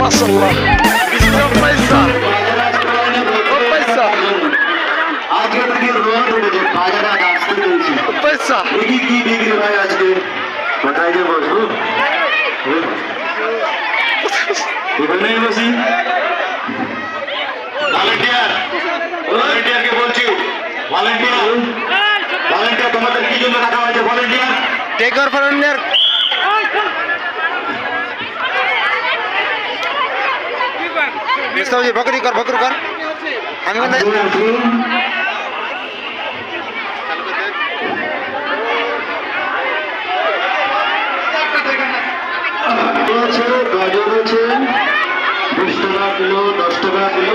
Maşallah. İslam Faysal. O Faysal. আজকে থেকে Rowan হয়েছে বাজারা নাচতে চলছে Faysal. দেখি কি বিক্রি হয় আজকে কোথায় যে বসবো এখানেই বসি ভলেন্টিয়ার ভলেন্টিয়ার তোমাদের কি জন্য রাখা হয়েছে ভলেন্টিয়ার টেক ওভার ভলেন্টিয়ার মিস্টারজি বকরি কর বকরি কর। আমি বন্ধ আছে গাজর আছে। বিশ টাকা কিলো দশ টাকা কিলো।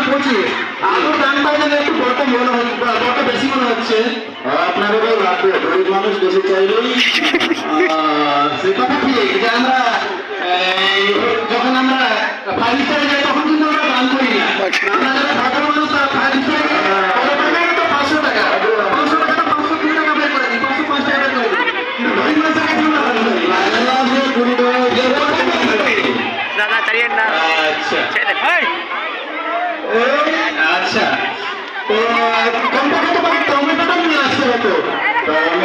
আলু আলুর দামটা যেন একটু বড় মনে হচ্ছে, বড় বেশি মনে হচ্ছে। আপনারা গরিব মানুষ বেশি চাইলেই সে কথা ঠিক যে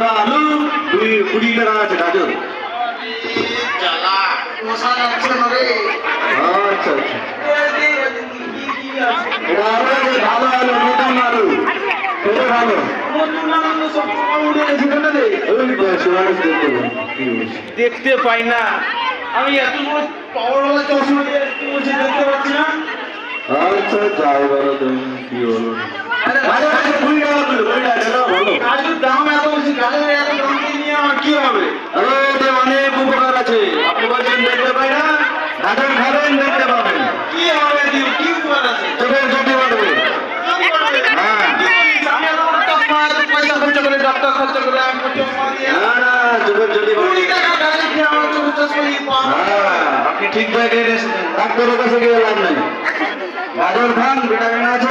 সাদা আলু তুই কুড়ি টাকা আছে গাজর ভালো আলু ভালো দেখতে পাই না। আমি এত বড় পাওয়ার ওয়ালা চশমা দিয়ে আচ্ছা যাই বলো তুমি কি হলো ঠিক জায়গায় ডাক্তারের কাছে গিয়ে লাভ নাই। গাজর খান ভিটামিন আছে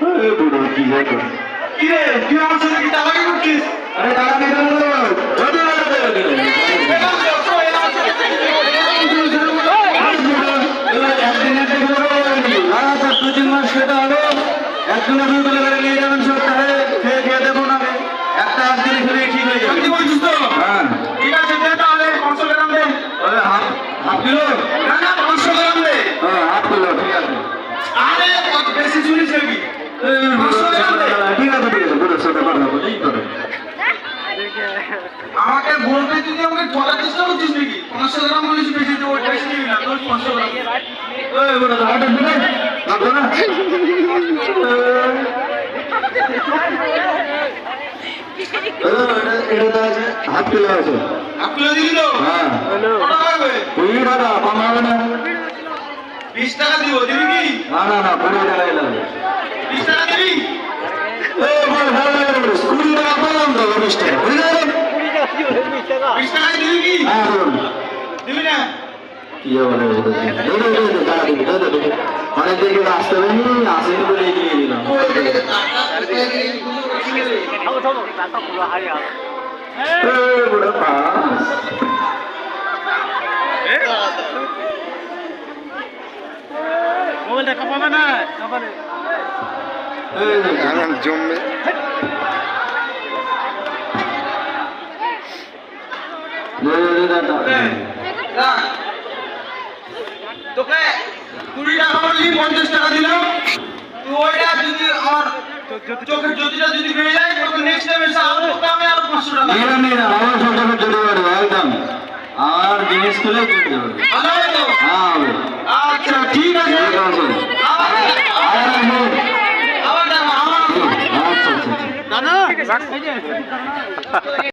করে। তুই আমার সাথে কি চালাকি করছিস আরে দাঁড়া, দাঁড়া, দাঁড়া, দাঁড়া। ওরে, ওরে, ওরে, ওরে, ওরে। এলাম তো, তো এলাম তো। একদিনের থেকে বড় হয়ে গেলি। লাগাতার দু তিন মাস খেতে হবে। একজনে দুই বেলা করে নিয়ে যাবেন সপ্তাহে। খেয়ে খেয়ে দেখুন আগে। একটা একদিনে খেলেই ঠিক হয়ে যাবে। সত্যি বলছিস তো হ্যাঁ। ঠিক আছে দে তাহলে পাঁচশো গ্রাম দে ওই হাফ- হাফ কিলো? না না পাঁচশো গ্রাম দে হ্যাঁ, হাফ কিলো, ঠিক আছে। আরে কত বেশি শুনিস নাকি এই, পাঁচশো গ্রাম দে। ঠিক আছে, ঠিক আছে, বলো, সেটা কথা বলো, এই করো। আমাকে বলতে যদি আমাকে ঠকার চেষ্টা করছিস নাকি পাঁচশো গ্রাম বলিস বেশি তো ওই বেশি নিবি না তোর পাঁচশো গ্রাম এই, বলো, হাটে দিলে? না? এটা- আছে, হাফ কিলো হ্যাঁ। ওই দাদা, কম হবে না? বিশ টাকা দিব দিবি কি না, না, টাকাই লাগবে। বলো, কুড়ি টাকা পেলাম তো, বিশ টাকা। বুঝলে? বিশ টাকা দিবি কি। দিবি না কি। অনেক দিকে আসতে পারিনি, আসেনি বলে এগিয়ে দিলাম। মোবাইলটা কাঁপাবে না কাঁপালে জমবে দে। রাখ। তোকে কুড়ি টাকা বললি পঞ্চাশ টাকা দিলাম তুই ওইটা যদি আমার চোখের জ্যোতিটা যদি বেড়ে যায় তোকে নেক্সট টাইম এসে আরও তোকে আমি আরও পাঁচশো টাকা নিয়ে নে, আমার সরকারের জন্য পারবে, একদম। আর জিনিস তুলে দিতে হবে। ভালো হবে তো হ্যাঁ, হবে। আচ্ছা ঠিক আছে ঠিক আছে। আবার আর আসব। আবার